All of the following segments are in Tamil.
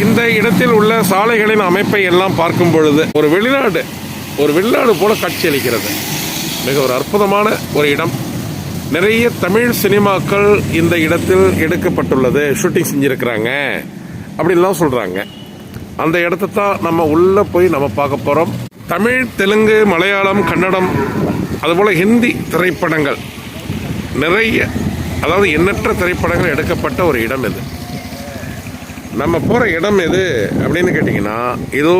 இந்த இடத்தில் உள்ள சாலைகளின் அமைப்பை எல்லாம் பார்க்கும் பொழுது ஒரு வெளிநாடு ஒரு வெளிநாடு போல காட்சியளிக்கிறது மிக ஒரு அற்புதமான ஒரு இடம். நிறைய தமிழ் சினிமாக்கள் இந்த இடத்தில் எடுக்கப்பட்டுள்ளது. ஷூட்டிங் செஞ்சிருக்கிறாங்க. அப்படின்லாம் சொல்கிறாங்க அந்த இடத்த தான் நம்ம உள்ளே போய் நம்ம பார்க்க போகிறோம் தமிழ் தெலுங்கு மலையாளம் கன்னடம் அதுபோல் ஹிந்தி திரைப்படங்கள். நிறைய அதாவது எண்ணற்ற திரைப்படங்கள் எடுக்கப்பட்ட ஒரு இடம் இது. நம்ம போகிற இடம் எது அப்படின்னு கேட்டிங்கன்னா இதோ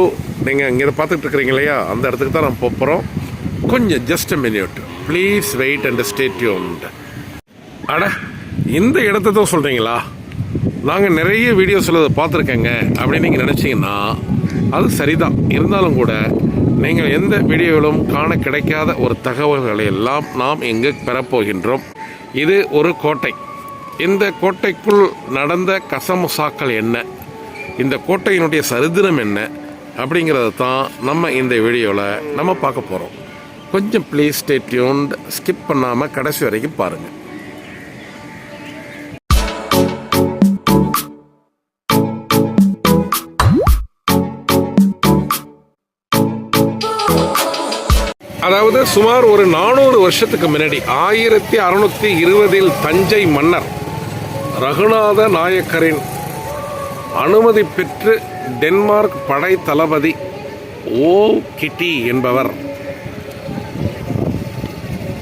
நீங்கள் இங்கே பார்த்துட்டு இருக்கிறீங்க இல்லையா? அந்த இடத்துக்கு தான் நம்ம போகிறோம் கொஞ்சம் just minute please wait and stay tuned அட இந்த இடத்த தான் சொல்கிறீங்களா நாங்கள் நிறைய வீடியோஸில் அதை பார்த்துருக்கேங்க. அப்படின்னு நீங்கள் நினச்சிங்கன்னா அது சரிதான். இருந்தாலும் கூட நீங்கள் எந்த வீடியோவிலும் காண கிடைக்காத ஒரு தகவல்களை எல்லாம் நாம் இங்கு பெறப்போகின்றோம் இது ஒரு கோட்டை. இந்த கோட்டைக்குள் நடந்த கசமுசாக்கள் என்ன? இந்த கோட்டையினுடைய சரித்திரம் என்ன? அப்படிங்கிறத தான் நம்ம இந்த வீடியோவில் நம்ம பார்க்க போகிறோம் கொஞ்சம் ப்ளீஸ் ஸ்டே டியூன்ட் ஸ்கிப் பண்ணாமல் கடைசி வரைக்கும் பாருங்கள் அதாவது சுமார் ஒரு நானூறு வருஷத்துக்கு முன்னாடி ஆயிரத்தி அறுநூத்தி இருபதில் தஞ்சை மன்னர் ரகுநாத நாயக்கரின் அனுமதி பெற்று டென்மார்க் படை தளபதி ஓ கிட்டி என்பவர்.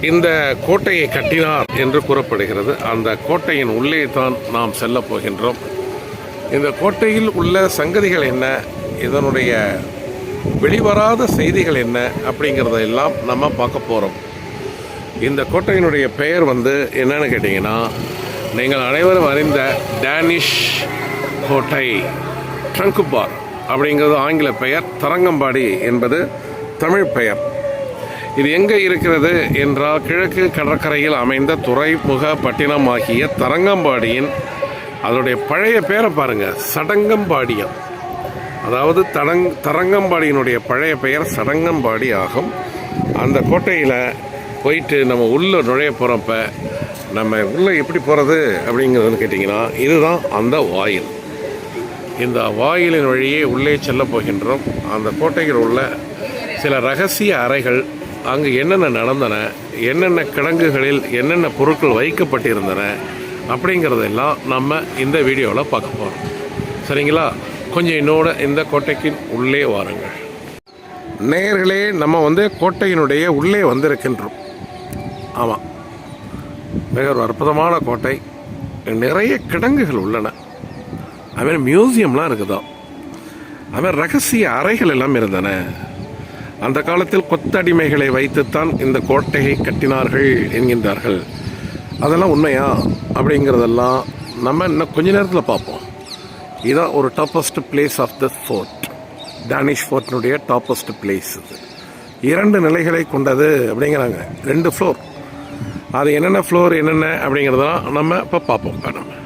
இந்த கோட்டையை கட்டினார் என்று கூறப்படுகிறது. அந்த கோட்டையின் உள்ளே தான் நாம் செல்ல போகின்றோம். இந்த கோட்டையில் உள்ள சங்கதிகள் என்ன? இதனுடைய வெளிவராத செய்திகள் என்ன? அப்படிங்கிறதெல்லாம் நம்ம பார்க்க போகிறோம் இந்த கோட்டையினுடைய பெயர் வந்து என்னன்னு கேட்டிங்கன்னா நீங்கள் அனைவரும் அறிந்த டேனிஷ் கோட்டை ட்ரங்குபார் அப்படிங்கிறது ஆங்கில பெயர் தரங்கம்பாடி என்பது தமிழ் பெயர். இது எங்கே இருக்கிறது என்றால் கிழக்கு கடற்கரையில் அமைந்த துறைமுக பட்டினம் ஆகிய தரங்கம்பாடியின் அதனுடைய பழைய பேரை பாருங்கள் சடங்கம்பாடியம். அதாவது தடங் தரங்கம்பாடியினுடைய பழைய பெயர் சடங்கம்பாடி ஆகும். அந்த கோட்டையில் போயிட்டு நம்ம உள்ளே நுழைய போகிறப்ப நம்ம உள்ளே எப்படி போகிறது அப்படிங்கிறதுன்னு கேட்டிங்கன்னா இதுதான் அந்த வாயில். இந்த வாயிலின் வழியே உள்ளே செல்ல போகின்றோம். அந்த கோட்டையில் உள்ள சில ரகசிய அறைகள் அங்கு என்னென்ன நடந்தன என்னென்ன கிடங்குகளில் என்னென்ன பொருட்கள் வைக்கப்பட்டிருந்தன அப்படிங்கிறதெல்லாம் நம்ம இந்த வீடியோவில் பார்க்க போகிறோம். சரிங்களா? கொஞ்சம் என்னோட இந்த கோட்டைக்கு உள்ளே வாருங்கள். நேர்களே நம்ம வந்து கோட்டையினுடைய உள்ளே வந்திருக்கின்றோம். ஆமாம். மிக ஒரு அற்புதமான கோட்டை. நிறைய கிடங்குகள் உள்ளன. அதுமாதிரி மியூசியம்லாம் இருக்குதா. அதுமாதிரி ரகசிய அறைகள் எல்லாம் இருந்தன. அந்த காலத்தில் கொத்தடிமைகளை வைத்துத்தான் இந்த கோட்டையை கட்டினார்கள் என்கின்றார்கள். அதெல்லாம் உண்மையா? அப்படிங்கிறதெல்லாம் நம்ம இன்னும் கொஞ்ச நேரத்தில் பார்ப்போம். இதான் ஒரு toppest place of the fort Danish ஃபோர்ட்னுடைய toppest place இது. இரண்டு நிலைகளை கொண்டது அப்படிங்கிறாங்க. ரெண்டு ஃப்ளோர் அது என்னென்ன ஃப்ளோர் என்னென்ன அப்படிங்கிறதெல்லாம் நம்ம இப்போ பார்ப்போம். நம்ம.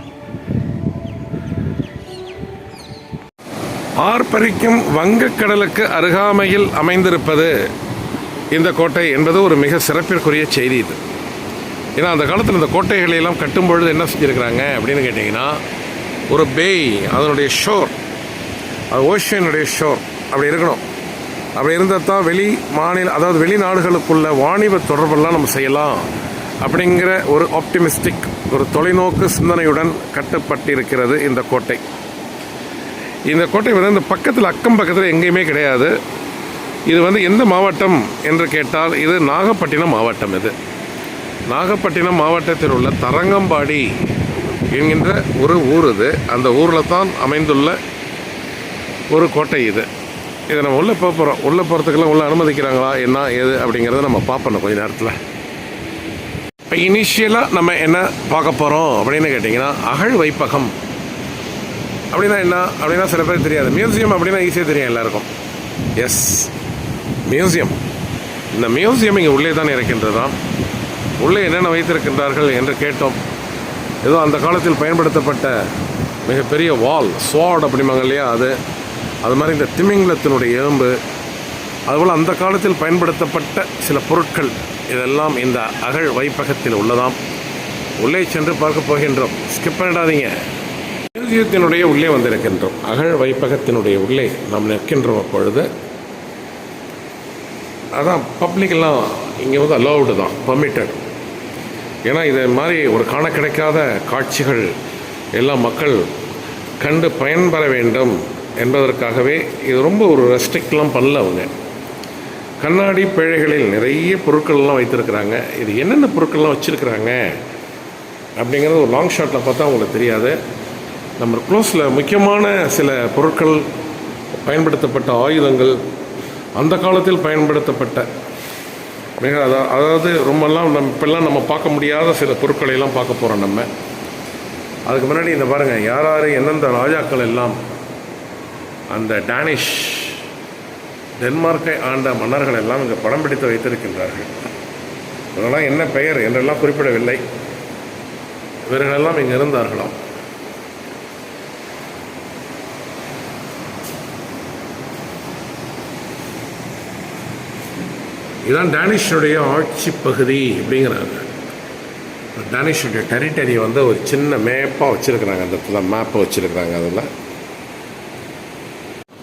ஆர்ப்பரிக்கும் வங்கக்கடலுக்கு அருகாமையில் அமைந்திருப்பது இந்த கோட்டை என்பது ஒரு மிக சிறப்பிற்குரிய செய்தி இது. ஏன்னா அந்த காலத்தில் இந்த கோட்டைகளை எல்லாம் கட்டும் பொழுது என்ன செஞ்சுருக்கிறாங்க அப்படின்னு கேட்டிங்கன்னா ஒரு பேய் அதனுடைய ஷோர் அது ஓஷியனுடைய ஷோர் அப்படி இருக்கணும். அப்படி இருந்தால் தான் வெளி மாநில அதாவது வெளிநாடுகளுக்குள்ள வாணிப தொடர்பெல்லாம் நம்ம செய்யலாம். அப்படிங்கிற ஒரு ஆப்டிமிஸ்டிக் ஒரு தொலைநோக்கு சிந்தனையுடன் கட்டப்பட்டிருக்கிறது இந்த கோட்டை. இந்த கோட்டை வந்து இந்த பக்கத்தில் அக்கம் பக்கத்தில் எங்கேயுமே கிடையாது. இது வந்து எந்த மாவட்டம் என்று கேட்டால் இது நாகப்பட்டினம் மாவட்டம் இது. நாகப்பட்டினம் மாவட்டத்தில் உள்ள தரங்கம்பாடி என்கின்ற ஒரு ஊர் இது. அந்த ஊரில் தான் அமைந்துள்ள ஒரு கோட்டை இது. இதை நம்ம உள்ளே போக போகிறோம் உள்ளே போகிறதுக்கெல்லாம் உள்ளே அனுமதிக்கிறாங்களா என்ன ஏது அப்படிங்கிறத நம்ம பார்ப்போம் கொஞ்ச நேரத்தில். இப்போ இனிஷியலாக நம்ம என்ன பார்க்க போகிறோம் அப்படின்னு கேட்டிங்கன்னா அகழ் வைப்பகம். அப்படின்னா என்ன? அப்படின்னா சில பேர் தெரியாது. மியூசியம் அப்படின்னா ஈஸியாக தெரியும் எல்லாருக்கும். எஸ் மியூசியம் இந்த மியூசியம் இங்கே உள்ளே தான் இருக்கின்றதாம் உள்ளே என்னென்ன வைத்திருக்கின்றார்கள் என்று கேட்டோம். ஏதோ அந்த காலத்தில் பயன்படுத்தப்பட்ட மிகப்பெரிய வால் ஸ்வாட் அப்படிம்பாங்க இல்லையா அது? அது மாதிரி இந்த திமிங்கலத்தினுடைய எலும்பு அதுபோல் அந்த காலத்தில் பயன்படுத்தப்பட்ட சில பொருட்கள். இதெல்லாம் இந்த அகழ் வைப்பகத்தில் உள்ளதாம். உள்ளே சென்று பார்க்க போகின்றோம். ஸ்கிப் பண்ணிடாதீங்க. மியூசியத்தினுடைய உள்ளே வந்திருக்கின்றோம். அகழ் வைப்பகத்தினுடைய உள்ளே நாம் நிற்கின்றோம் அப்பொழுது. அதான் பப்ளிக்கெல்லாம் இங்கே வந்து அலௌடு தான் பர்மிட்டட் ஏன்னா இது மாதிரி ஒரு காண கிடைக்காத காட்சிகள் எல்லாம் மக்கள் கண்டு பயன்பெற வேண்டும் என்பதற்காகவே இது ரொம்ப ஒரு ரெஸ்ட்ரிக்ட்லாம் பண்ணல அவங்க. கண்ணாடி பேழைகளில் நிறைய பொருட்கள்லாம் வைத்திருக்கிறாங்க. இது என்னென்ன பொருட்கள்லாம் வச்சுருக்கிறாங்க? அப்படிங்கிறது ஒரு லாங் ஷாட்டில் பார்த்தா உங்களுக்கு தெரியாது. நம்ம க்ளோஸில் முக்கியமான சில பொருட்கள் பயன்படுத்தப்பட்ட ஆயுதங்கள் அந்த காலத்தில் பயன்படுத்தப்பட்ட மிக அதாவது ரொம்பலாம் நம்ம இப்பெல்லாம் நம்ம பார்க்க முடியாத சில பொருட்களை எல்லாம் பார்க்க போகிறோம் நம்ம. அதுக்கு முன்னாடி இந்த பாருங்கள் யார் யார் எந்தெந்த ராஜாக்கள் எல்லாம் அந்த டேனிஷ் டென்மார்க்கை ஆண்ட மன்னர்கள் எல்லாம் இங்கே படம் பிடித்து வைத்திருக்கின்றார்கள். இதெல்லாம் என்ன பெயர் என்றெல்லாம் குறிப்பிடவில்லை. இவர்களெல்லாம் இங்கே இருந்தார்களாம். இதுதான் டேனிஷுடைய ஆட்சி பகுதி அப்படிங்கிறாங்க. டேனிஷுடைய டெரிட்டரி வந்து ஒரு சின்ன மேப்பாக வச்சுருக்குறாங்க. அந்த இடத்துல மேப்பை வச்சுருக்குறாங்க. அதில்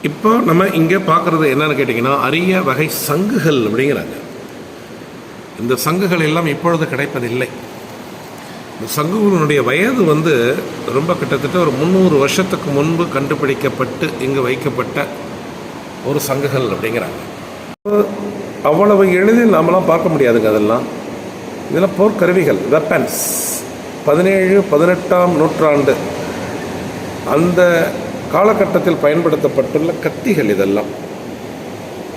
இப்போ நம்ம இங்கே பார்க்குறது என்னன்னு கேட்டிங்கன்னா அரிய வகை சங்குகள் அப்படிங்கிறாங்க. இந்த சங்குகள் எல்லாம் இப்பொழுது கிடைப்பதில்லை. இந்த சங்குகளுடைய வயது வந்து ரொம்ப கிட்டத்தட்ட ஒரு முந்நூறு வருஷத்துக்கு முன்பு கண்டுபிடிக்கப்பட்டு இங்கு வைக்கப்பட்ட ஒரு சங்குகள் அப்படிங்கிறாங்க. அவ்வளவு எளிதில் நாமெல்லாம் பார்க்க முடியாதுங்க அதெல்லாம். இதெல்லாம் போர்க்கருவிகள் வெப்பன்ஸ் பதினேழு பதினெட்டாம் நூற்றாண்டு. அந்த காலகட்டத்தில் பயன்படுத்தப்பட்டுள்ள கத்திகள் இதெல்லாம்.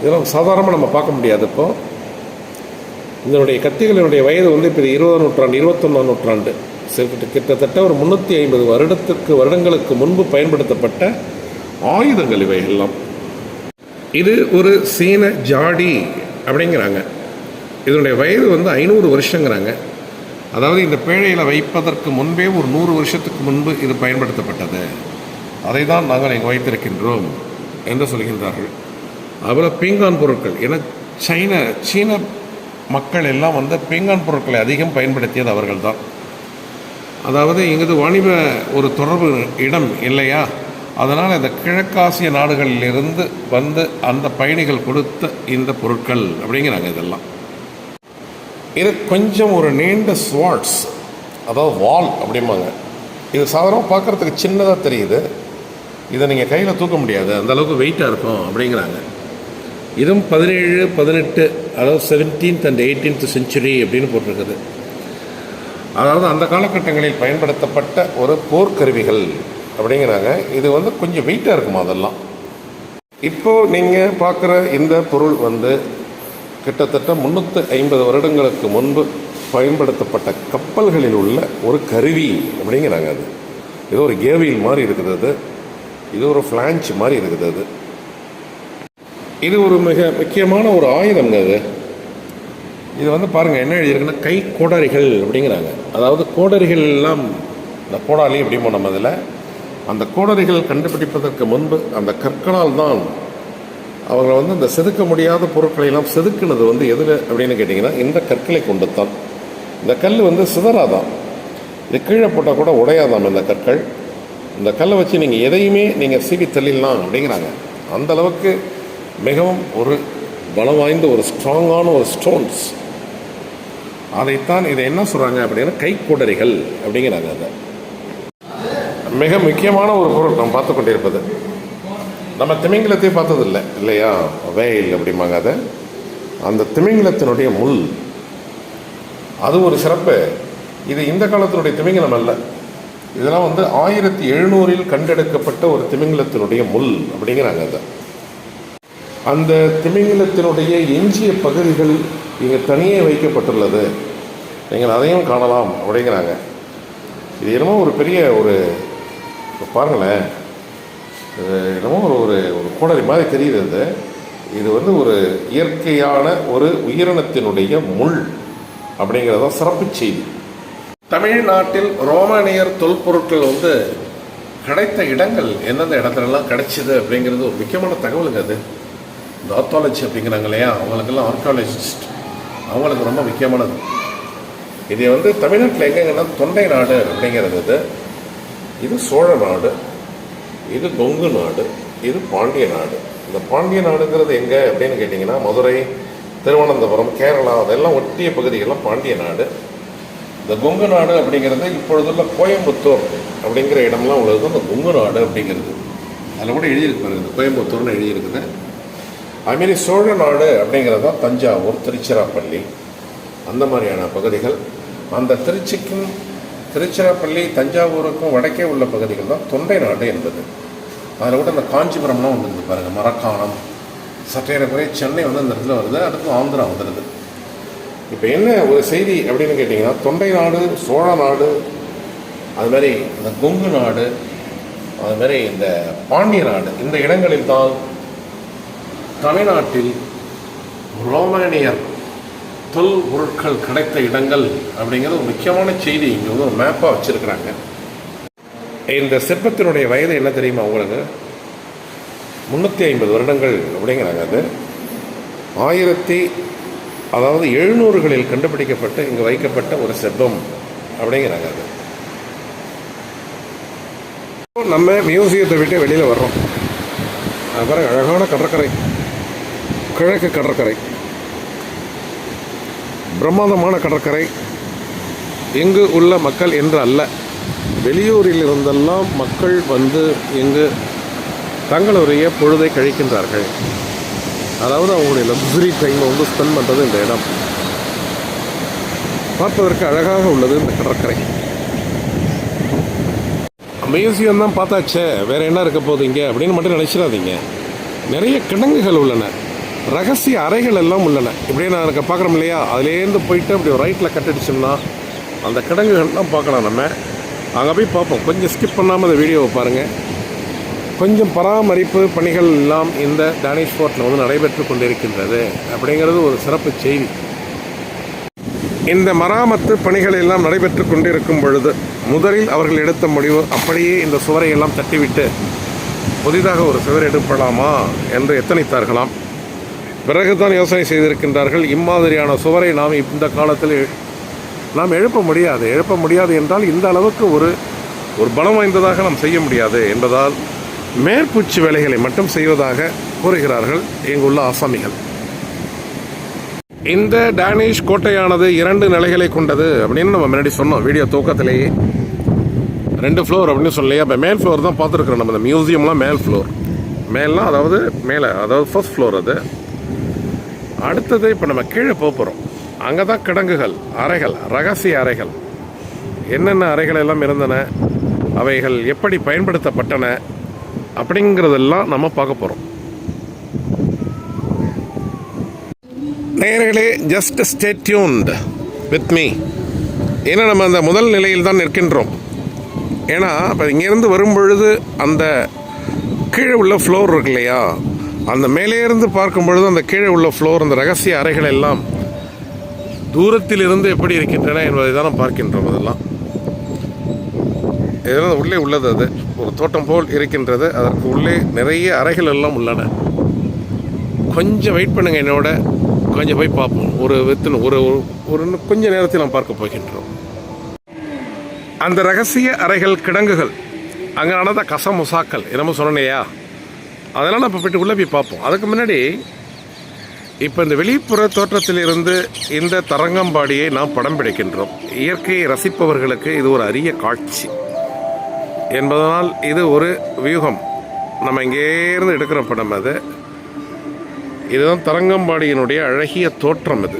இதெல்லாம் சாதாரணமாக நம்ம பார்க்க முடியாது இப்போ. இதனுடைய கத்திகளினுடைய வயது வந்து இப்போ இருபதாம் நூற்றாண்டு இருபத்தொன்னாம் நூற்றாண்டு. சரி, கிட்டத்தட்ட ஒரு முந்நூற்றி ஐம்பது வருடத்திற்கு வருடங்களுக்கு முன்பு பயன்படுத்தப்பட்ட ஆயுதங்கள் இவைகள்லாம் இது ஒரு சீன ஜாடி அப்படிங்கிறாங்க. இதனுடைய வயது வந்து ஐநூறு வருஷங்கிறாங்க. அதாவது இந்த பேழையில் வைப்பதற்கு முன்பே ஒரு நூறு வருஷத்துக்கு முன்பு இது பயன்படுத்தப்பட்டது. அதை தான் நாங்கள் இங்கே வைத்திருக்கின்றோம் என்று சொல்கின்றார்கள். அதுபோல் பீங்கான் பொருட்கள். ஏன்னா சைன சீன மக்கள் எல்லாம் வந்து பீங்கான் பொருட்களை அதிகம் பயன்படுத்தியது அவர்கள் தான் அதாவது எங்களது வாணிப ஒரு தொடர்பு இடம் இல்லையா? அதனால் இந்த கிழக்காசிய நாடுகளிலிருந்து வந்து அந்த பயணிகள் கொடுத்த இந்த பொருட்கள் அப்படிங்கிறாங்க இதெல்லாம். இது கொஞ்சம் ஒரு நீண்ட ஸ்வாட்ஸ் அதாவது வால் அப்படிம்பாங்க. இது சாதாரணமாக பார்க்குறதுக்கு சின்னதாக தெரியுது. இதை நீங்கள் கையில் தூக்க முடியாது. அந்த அளவுக்கு வெயிட்டாக இருக்கும் அப்படிங்கிறாங்க. இதுவும் பதினேழு பதினெட்டு அதாவது செவன்டீன்த் அண்ட் எயிட்டீன்த் செஞ்சுரி அப்படின்னு போட்டிருக்குது. அதாவது அந்த காலகட்டங்களில் பயன்படுத்தப்பட்ட ஒரு போர்க்கருவிகள் அப்படிங்கிறாங்க. இது வந்து கொஞ்சம் வெயிட்டாக இருக்குமா அதெல்லாம்? இப்போது நீங்கள் பார்க்குற இந்த பொருள் வந்து கிட்டத்தட்ட முந்நூற்றி ஐம்பது வருடங்களுக்கு முன்பு பயன்படுத்தப்பட்ட கப்பல்களில் உள்ள ஒரு கருவி அப்படிங்கிறாங்க அது. இது ஒரு கேவியல் மாதிரி இருக்குது அது. இது ஒரு ஃப்ளான்ச் மாதிரி இருக்குது அது. இது ஒரு மிக முக்கியமான ஒரு ஆயுதங்க அது இது வந்து பாருங்கள் என்ன எழுதியிருக்குன்னா கை கோடரிகள் அப்படிங்கிறாங்க. அதாவது கோடரிகள் எல்லாம் இந்த கோடாலி அப்படிமோ நம்ம அதில் அந்த கோடரிகள் கண்டுபிடிப்பதற்கு முன்பு அந்த கற்களால் தான் அவங்களை வந்து இந்த செதுக்க முடியாத பொருட்களை எல்லாம் செதுக்குனது வந்து எதில் அப்படின்னு கேட்டிங்கன்னா இந்த கற்களை கொண்டு தான். இந்த கல் வந்து சிதறாதான் இது கீழே போட்டால் கூட உடையாதாம் இந்த கற்கள். இந்த கல்லை வச்சு நீங்கள் எதையுமே நீங்கள் சீவி தள்ளிடலாம் அப்படிங்கிறாங்க. அந்த அளவுக்கு மிகவும் ஒரு பலம் வாய்ந்த ஒரு ஸ்ட்ராங்கான ஒரு ஸ்டோன்ஸ். அதைத்தான் இதை என்ன சொல்கிறாங்க அப்படின்னா கைக்கூடரிகள் அப்படிங்கிறாங்க அதை. மிக முக்கியமான ஒரு பொருள் நம்ம பார்த்து கொண்டிருப்பது. நம்ம திமிங்கலத்தை பார்த்ததில்லை இல்லையா? வேயில் அப்படிம்பாங்க அதை. அந்த திமிங்கிலத்தினுடைய முள். அது ஒரு சிறப்பு. இது இந்த காலத்தினுடைய திமிங்கிலம் அல்ல. இதெல்லாம் வந்து ஆயிரத்தி எழுநூறில் கண்டெடுக்கப்பட்ட ஒரு திமிங்கலத்தினுடைய முள் அப்படிங்கிறாங்க அதை. அந்த திமிங்கலத்தினுடைய எஞ்சிய பகுதிகள் இங்கே தனியே வைக்கப்பட்டுள்ளது. நீங்கள் அதையும் காணலாம் அப்படிங்கிறாங்க. இது என்னமோ ஒரு பெரிய ஒரு பாருங்களேன். இது என்னமோ ஒரு ஒரு ஒரு கோடரி மாதிரி தெரியுது இது இது வந்து ஒரு இயற்கையான ஒரு உயிரினத்தினுடைய முள் அப்படிங்கிறதான் சிறப்பு செய்தி. தமிழ்நாட்டில் ரோமானியர் தொல்பொருட்கள் வந்து கிடைத்த இடங்கள் எந்தெந்த இடத்துலலாம் கிடைச்சிது அப்படிங்கிறது ஒரு முக்கியமான தகவலுங்க அது. இந்த ஆர்த்தாலஜி அப்படிங்கிறாங்க இல்லையா? அவங்களுக்கெல்லாம் ஆர்காலஜிஸ்ட் அவங்களுக்கு ரொம்ப முக்கியமானது. இது வந்து தமிழ்நாட்டில் எங்கெங்கன்னா தொண்டை நாடு அப்படிங்கிறது இது இது சோழ நாடு இது கொங்கு நாடு இது பாண்டிய நாடு. இந்த பாண்டிய நாடுங்கிறது எங்கே அப்படின்னு கேட்டிங்கன்னா மதுரை திருவனந்தபுரம் கேரளா அதெல்லாம் ஒட்டிய பகுதிகள்லாம் பாண்டிய நாடு. இந்த கொங்கு நாடு அப்படிங்கிறது இப்பொழுதுள்ள கோயம்புத்தூர் அப்படிங்கிற இடம்லாம் உள்ளது. இந்த கொங்கு நாடு அப்படிங்கிறது. அதில் கூட எழுதியிருக்கு இந்த கோயம்புத்தூர்னு எழுதியிருக்குது. அதுமாரி சோழ நாடு அப்படிங்கிறது தான் தஞ்சாவூர் திருச்சிராப்பள்ளி அந்த மாதிரியான பகுதிகள். அந்த திருச்சிக்கும் திருச்சிராப்பள்ளி தஞ்சாவூருக்கும் வடக்கே உள்ள பகுதிகள் தான் தொண்டை நாடு என்பது. அதில் கூட இந்த காஞ்சிபுரம்லாம் வந்துருந்து பாருங்கள் மரக்காணம். சற்றேறக்குறைய சென்னை வந்து அந்த இடத்துல வருது அடுத்து ஆந்திரா வந்துடுது இப்போ என்ன ஒரு செய்தி அப்படின்னு கேட்டிங்கன்னா தொண்டை நாடு சோழ நாடு அது மாதிரி இந்த கொங்கு நாடு அது மாதிரி இந்த பாண்டிய நாடு இந்த இடங்களில் தான் தமிழ்நாட்டில் ரோமானியர் தொல் பொருட்கள் கிடைத்த இடங்கள் அப்படிங்கிறது ஒரு முக்கியமான செய்தி. இங்கே வந்து ஒரு மேப்பாக வச்சுருக்கிறாங்க. இந்த சிற்பத்தினுடைய வயது என்ன தெரியுமா உங்களுக்கு? முந்நூற்றி ஐம்பது வருடங்கள் அப்படிங்கிறாங்க அது. ஆயிரத்தி அதாவது எழுநூறுகளில் கண்டுபிடிக்கப்பட்டு இங்கே வைக்கப்பட்ட ஒரு செப்பம் அப்படிங்கிறாங்க அது. நம்ம மியூசியத்தை விட்டு வெளியில் வர்றோம். அப்புறம் அழகான கடற்கரை. கிழக்கு கடற்கரை. பிரம்மாண்டமான கடற்கரை. இங்கு உள்ள மக்கள் என்று அல்ல. வெளியூரில் இருந்தெல்லாம் மக்கள் வந்து இங்கு தங்களுடைய பொழுதை கழிக்கின்றார்கள். அதாவது அவங்களுடைய லக்ஸுரி டைமை வந்து ஸ்பெண்ட் பண்ணுறது இந்த இடம். பார்ப்பதற்கு அழகாக உள்ளது இந்த கடற்கரை. மியூசியம் தான் பார்த்தாச்சே வேறு என்ன இருக்க போதீங்க இங்கே அப்படின்னு மட்டும் நினச்சிடாதீங்க. நிறைய கிடங்குகள் உள்ளன. ரகசிய அறைகள் எல்லாம் உள்ளன. இப்படியே நான் எனக்கு பார்க்குறோம் இல்லையா? அதுலேருந்து போயிட்டு அப்படி ரைட்டில் கட்டடிச்சோம்னா அந்த கிடங்குகள்லாம் பார்க்கலாம் நம்ம. அங்கே போய் பார்ப்போம். கொஞ்சம் ஸ்கிப் பண்ணாமல் அந்த வீடியோவை பாருங்கள் கொஞ்சம் பராமரிப்பு பணிகள் எல்லாம் இந்த டேனிஷ் ஃபோர்ட்டில் வந்து நடைபெற்று கொண்டிருக்கின்றது அப்படிங்கிறது ஒரு சிறப்பு செய்தி. இந்த மராமத்து பணிகள் எல்லாம் நடைபெற்று கொண்டிருக்கும் பொழுது முதலில் அவர்கள் எடுத்த முடிவு அப்படியே இந்த சுவரை எல்லாம் தட்டிவிட்டு புதிதாக ஒரு சுவர் எடுப்பலாமா என்று எத்தனைத்தார்களாம். பிறகுதான் யோசனை செய்திருக்கின்றார்கள் இம்மாதிரியான சுவரை நாம் இந்த காலத்தில் நாம் எழுப்ப முடியாது. எழுப்ப முடியாது என்றால் இந்த அளவுக்கு ஒரு ஒரு பலம் வாய்ந்ததாக நாம் செய்ய முடியாது என்பதால் மேற்பூச்சு வேலைகளை மட்டும் செய்வதாக கூறுகிறார்கள் இங்குள்ள ஆசாமிகள் இந்த டேனிஷ் கோட்டையானது இரண்டு நிலைகளை கொண்டது அப்படின்னு நம்ம முன்னாடி சொன்னோம். வீடியோ தூக்கத்திலேயே. ரெண்டு ஃப்ளோர் அப்படின்னு சொல்லலையே. அப்போ மேல் ஃப்ளோர் தான் பார்த்துருக்குறோம் நம்ம இந்த மியூசியம்லாம் மேல் ஃப்ளோர் மேல்லாம் அதாவது மேலே அதாவது ஃபர்ஸ்ட் ஃப்ளோர் அது. அடுத்தது இப்போ நம்ம கீழே போக போகிறோம் அங்கே தான் கிடங்குகள் அறைகள் ரகசிய அறைகள். என்னென்ன அறைகள் எல்லாம் இருந்தன? அவைகள் எப்படி பயன்படுத்தப்பட்டன? அப்படிங்கிறதெல்லாம் நம்ம பார்க்க போகிறோம் நேயர்களே ஜஸ்ட் ஸ்டேட்யூன்ட் வித் மீ ஏன்னா நம்ம அந்த முதல் நிலையில் தான் நிற்கின்றோம். ஏன்னா இப்போ இங்கேருந்து வரும்பொழுது அந்த கீழே உள்ள ஃப்ளோர் இருக்கு இல்லையா? அந்த மேலே இருந்து பார்க்கும் பொழுது அந்த கீழே உள்ள ஃப்ளோர் அந்த ரகசிய அறைகள் எல்லாம் தூரத்தில் இருந்து எப்படி இருக்கின்றன என்பதை தான் நாம் பார்க்கின்றோம் அதெல்லாம். இதெல்லாம் உள்ளே உள்ளது அது. ஒரு தோட்டம் போல் இருக்கின்றது. அதற்கு உள்ளே நிறைய அறைகள் எல்லாம் உள்ளன. கொஞ்சம் வெயிட் பண்ணுங்கள் என்னோட. கொஞ்சம் போய் பார்ப்போம். ஒரு வித்தின் ஒரு ஒரு- கொஞ்சம் இன்னும் கொஞ்ச நேரத்தில் நாம் பார்க்க போகின்றோம். அந்த ரகசிய அறைகள் கிடங்குகள் அங்கே நடந்த கசமுசாக்கள் என்னமோ சொன்னேயா? அதெல்லாம் நம்ம போயிட்டு உள்ளே போய் பார்ப்போம். அதுக்கு முன்னாடி இப்போ இந்த வெளிப்புற தோற்றத்திலிருந்து இந்த தரங்கம்பாடியை நாம் படம் பிடிக்கின்றோம். இயற்கையை ரசிப்பவர்களுக்கு இது ஒரு அரிய காட்சி. என்பதனால் இது ஒரு வியூகம். நம்ம இங்கேருந்து எடுக்கிற படம் அது. இதுதான் தரங்கம்பாடியினுடைய அழகிய தோற்றம் இது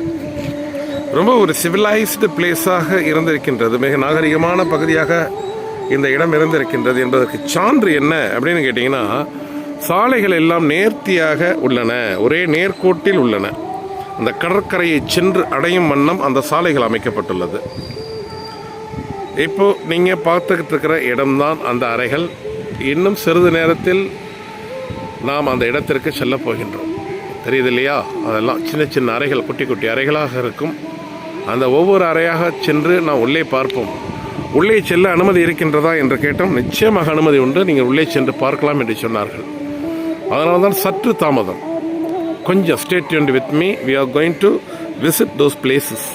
ரொம்ப ஒரு சிவிலைஸ்டு பிளேஸாக இருந்திருக்கின்றது. மிக நாகரிகமான பகுதியாக இந்த இடம் இருந்திருக்கின்றது என்பதற்கு சான்று என்ன அப்படின்னு கேட்டிங்கன்னா சாலைகள் எல்லாம் நேர்த்தியாக உள்ளன. ஒரே நேர்கோட்டில் உள்ளன. அந்த கடற்கரையை சென்று அடையும் வண்ணம் அந்த சாலைகள் அமைக்கப்பட்டுள்ளது. இப்போ நீங்கள் பார்த்துக்கிட்டு இருக்கிற இடம்தான் அந்த அறைகள். இன்னும் சிறிது நேரத்தில் நாம் அந்த இடத்திற்கு செல்ல போகின்றோம். தெரியுது இல்லையா? அதெல்லாம் சின்ன சின்ன அறைகள் குட்டி குட்டி அறைகளாக இருக்கும். அந்த ஒவ்வொரு அறையாக சென்று நாம் உள்ளே பார்ப்போம். உள்ளே செல்ல அனுமதி இருக்கின்றதா என்று கேட்டோம் நிச்சயமாக அனுமதி உண்டு. நீங்கள் உள்ளே சென்று பார்க்கலாம் என்று சொன்னார்கள். அதனால தான் சற்று தாமதம். கொஞ்சம் stay with me we are going to visit those places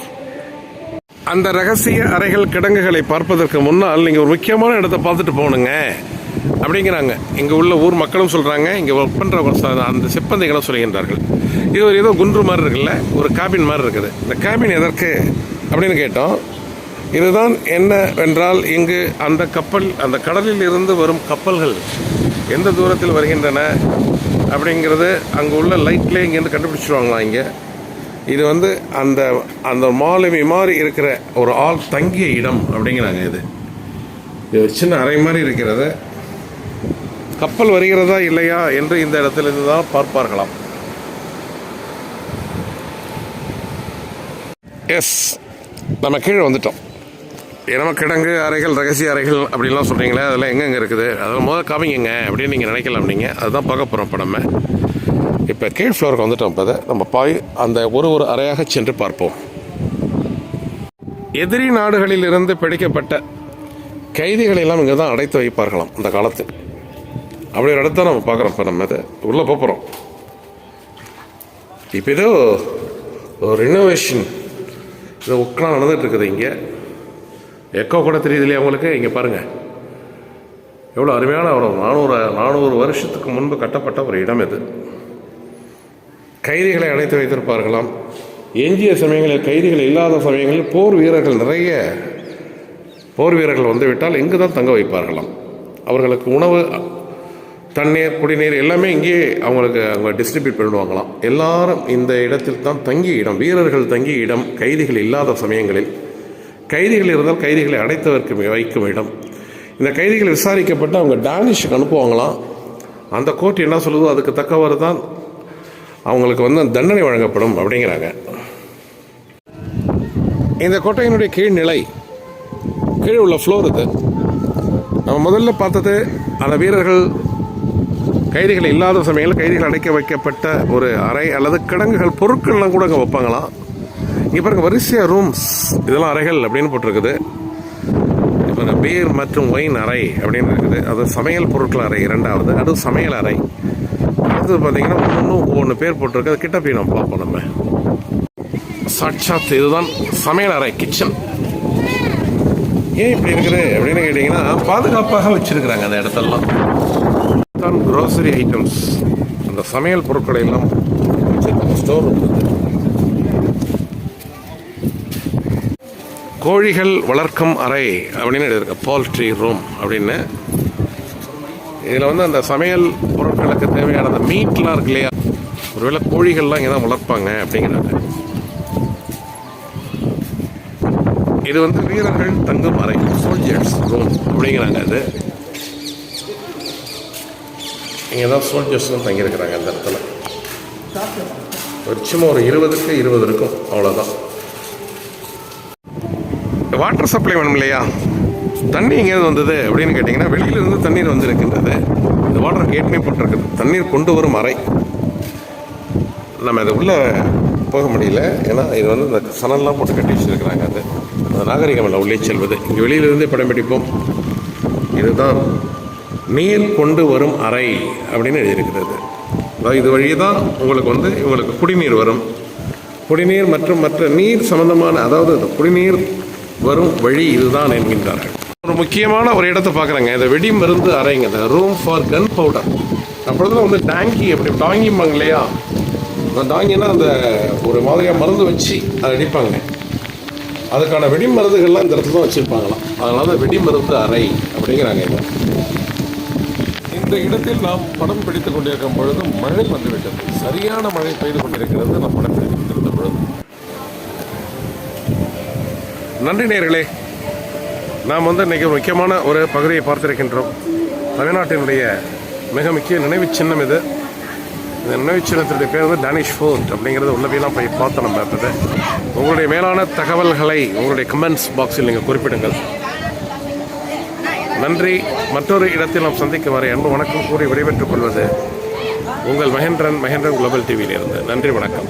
அந்த ரகசிய அறைகள் கிடங்குகளை பார்ப்பதற்கு முன்னால் நீங்கள் ஒரு முக்கியமான இடத்த பார்த்துட்டு போகணுங்க. அப்படிங்கிறாங்க. இங்கே உள்ள ஊர் மக்களும் சொல்கிறாங்க இங்கே ஒர்க் பண்ணுற அந்த சிப்பந்திகளும் சொல்கின்றார்கள். இது ஒரு ஏதோ குன்று மாதிரி இருக்குல்ல? ஒரு கேபின் மாதிரி இருக்குது. இந்த கேபின் எதற்கு அப்படின்னு கேட்டோம். இதுதான் என்னவென்றால் இங்கு அந்த கப்பல் அந்த கடலில் இருந்து வரும் கப்பல்கள் எந்த தூரத்தில் வருகின்றன அப்படிங்கிறது அங்கே உள்ள லைட்லேயே இங்கேருந்து கண்டுபிடிச்சிருவாங்களா இங்கே? இது வந்து அந்த அந்த மாலுமி மாதிரி இருக்கிற ஒரு ஆள் தங்கிய இடம் அப்படிங்கிறாங்க இது. இது ஒரு சின்ன அறை மாதிரி இருக்கிறது கப்பல் வருகிறதா இல்லையா என்று இந்த இடத்துலேருந்து தான் பார்ப்பார்களாம். எஸ் நம்ம கீழே வந்துட்டோம். இனம கிடங்கு அறைகள் ரகசிய அறைகள் அப்படின்லாம் சொல்கிறீங்களே அதெல்லாம் எங்கெங்கே இருக்குது? அதெல்லாம் முதல்ல காமிங்க அப்படின்னு நீங்கள் நினைக்கலாம் நீங்கள் அதுதான் பார்க்க போகிறோம் இப்போ நம்ம. இப்போ கீழ் ஃப்ளோருக்கு வந்துட்டோம். இப்போ அதை நம்ம பாய் அந்த ஒரு ஒரு அறையாக சென்று பார்ப்போம். எதிரி நாடுகளில் இருந்து பிடிக்கப்பட்ட கைதிகளை எல்லாம் இங்கே தான் அடைத்து வைப்பார்களாம் அந்த காலத்து. அப்படி ஒரு இடத்த நம்ம பார்க்குறோம். இப்போ நம்ம இதை உள்ளே போகிறோம் இப்போ ஏதோ ஒரு ரினோவேஷன் இது உட்காந்து நடந்துகிட்ருக்குது இருக்குது இங்கே. எக்கோ கூட தெரியுது இல்லையா உங்களுக்கு? இங்கே பாருங்கள் எவ்வளோ அருமையான ஒரு நானூறு நானூறு வருஷத்துக்கு முன்பு கட்டப்பட்ட ஒரு இடம் இது. கைதிகளை அடைத்து வைத்திருப்பார்களாம். எஞ்சிய சமயங்களில் கைதிகள் இல்லாத சமயங்களில் போர் வீரர்கள் நிறைய போர் வீரர்கள் வந்துவிட்டால் இங்கு தான் தங்க வைப்பார்களாம். அவர்களுக்கு உணவு தண்ணீர் குடிநீர் எல்லாமே இங்கேயே அவங்களுக்கு அவங்க டிஸ்ட்ரிபியூட் பண்ணிடுவாங்களாம் எல்லாரும் இந்த இடத்தில் தான் தங்கிய இடம் வீரர்கள் தங்கிய இடம் கைதிகள் இல்லாத சமயங்களில். கைதிகள் இருந்தால் கைதிகளை அடைத்தவர்க்கு வைக்கும் இடம். இந்த கைதிகள் விசாரிக்கப்பட்டு அவங்க டானிஷுக்கு அனுப்புவாங்களாம். அந்த கோர்ட் என்ன சொல்லுதோ அதுக்கு தக்கவாறு தான் அவங்களுக்கு வந்து தண்டனை வழங்கப்படும் அப்படிங்கிறாங்க. இந்த கோட்டையினுடைய கீழ்நிலை கீழே உள்ள ஃப்ளோர் இது. நம்ம முதல்ல பார்த்தது அந்த வீரர்கள் கைதிகள் இல்லாத சமயங்களில் கைதிகள் அடைக்க வைக்கப்பட்ட ஒரு அறை அல்லது கிடங்குகள் பொருட்கள்லாம் கூட அங்கே வைப்பாங்களாம். இங்கே பாருங்கள் வரிசையா ரூம்ஸ் இதெல்லாம் அறைகள் அப்படின்னு போட்டிருக்குது. இப்போ பீர் மற்றும் ஒயின் அறை அப்படின்னு இருக்குது. அது சமையல் பொருட்கள் அறை இரண்டாவது. அது சமையல் அறை. அடுத்தது பார்த்தீங்கன்னா ஒன்று ஒன்று பேர் போட்டிருக்கு அது கிட்ட போய் நம்ம பார்ப்போம் நம்ம. சாட்சாத் இதுதான் சமையல் அறை கிச்சன் ஏன் இப்படி இருக்குது அப்படின்னு கேட்டிங்கன்னா பாதுகாப்பாக வச்சுருக்குறாங்க அந்த இடத்தெல்லாம். தான் க்ரோசரி ஐட்டம்ஸ் அந்த சமையல் பொருட்களை எல்லாம் வச்சிருக்காங்க ஸ்டோர் ரூம் கோழிகள் வளர்க்கும் அறை அப்படின்னு எழுதியிருக்கு போல்ட்ரி ரூம் அப்படின்னு. இதில் வந்து அந்த சமையல் பொருட்களுக்கு தேவையான அந்த மீட்லாம் இருக்கு இல்லையா? ஒருவேளை கோழிகள்லாம் இங்கே தான் வளர்ப்பாங்க அப்படிங்கிறாங்க இது வந்து வீரர்கள் தங்கும் அறை சோல்ஜர்ஸ் ரூம் அப்படிங்கிறாங்க அது. இங்கே தான் சோல்ஜர்ஸ்லாம் தங்கியிருக்கிறாங்க அந்த இடத்துல. ஒரு சும்மா ஒரு இருபதுக்கு இருபது இருக்கும் அவ்வளோதான் வாட்டர் சப்ளை வேணும் இல்லையா? தண்ணி எங்கேயாவது வந்தது அப்படின்னு கேட்டிங்கன்னா வெளியிலிருந்து தண்ணீர் வந்திருக்கின்றது. இந்த வாட்டர் கேட்மே போட்டிருக்குது. தண்ணீர் கொண்டு வரும் அறை. நம்ம இது உள்ளே போக முடியல. ஏன்னா இது வந்து இந்த சனல்லாம் போட்டு கட்டி வச்சிருக்கிறாங்க அது. அந்த நாகரிகம் இல்லை உள்ளே செல்வது. இங்கே வெளியிலிருந்தே படம் பிடிப்போம். இதுதான் நீர் கொண்டு வரும் அறை அப்படின்னு எழுதியிருக்கிறது அதாவது இது வழியே தான் உங்களுக்கு வந்து இவங்களுக்கு குடிநீர் வரும். குடிநீர் மற்றும் மற்ற நீர் சம்பந்தமான அதாவது இந்த குடிநீர் வரும் வழி இதுதான் என்கின்றார்கள். ஒரு முக்கியமான ஒரு இடத்தை பார்க்குறேங்க. இந்த வெடி மருந்து அறைங்க இந்த ரூம் ஃபார் கன் பவுடர் அப்பொழுதுலாம் வந்து டேங்கி அப்படி டாங்கிம்பாங்க இல்லையா அந்த டாங்கினா அந்த ஒரு மாதிரியாக மருந்து வச்சு அதை அடிப்பாங்க. அதுக்கான வெடி மருந்துகள்லாம் இந்த இடத்துல தான் வச்சுருப்பாங்களாம். அதனால தான் வெடி மருந்து அறை அப்படிங்கிறாங்க இதை. இந்த இடத்தில் நாம் படம் பிடித்துக் கொண்டிருக்கும் பொழுது மழை வந்துவிட்டது. சரியான மழை பெய்து கொண்டிருக்கிறது. நாம் படம் பிடித்துக் கொண்டிருந்த பொழுது. நன்றி நேர்களே. நாம் வந்து இன்னைக்கு ஒரு முக்கியமான ஒரு பகுதியை பார்த்திருக்கின்றோம். தமிழ்நாட்டினுடைய மிக முக்கிய நினைவு சின்னம் இது. இந்த நினைவுச்சின்னத்தினுடைய பேர் வந்து டேனிஷ் ஃபோர்ட் அப்படிங்கிறது உள்ள போயெல்லாம் போய் பார்த்தோம் நம்ம பார்த்தது. உங்களுடைய மேலான தகவல்களை உங்களுடைய கமெண்ட்ஸ் பாக்ஸில் நீங்கள் குறிப்பிடுங்கள். நன்றி. மற்றொரு இடத்தில் நாம் சந்திக்கும் வரை அன்பு வணக்கம் கூறி விடைபெற்றுக் கொள்வது உங்கள் மகேந்திரன் மகேந்திரன் குளோபல் டிவியிலிருந்து நன்றி வணக்கம்.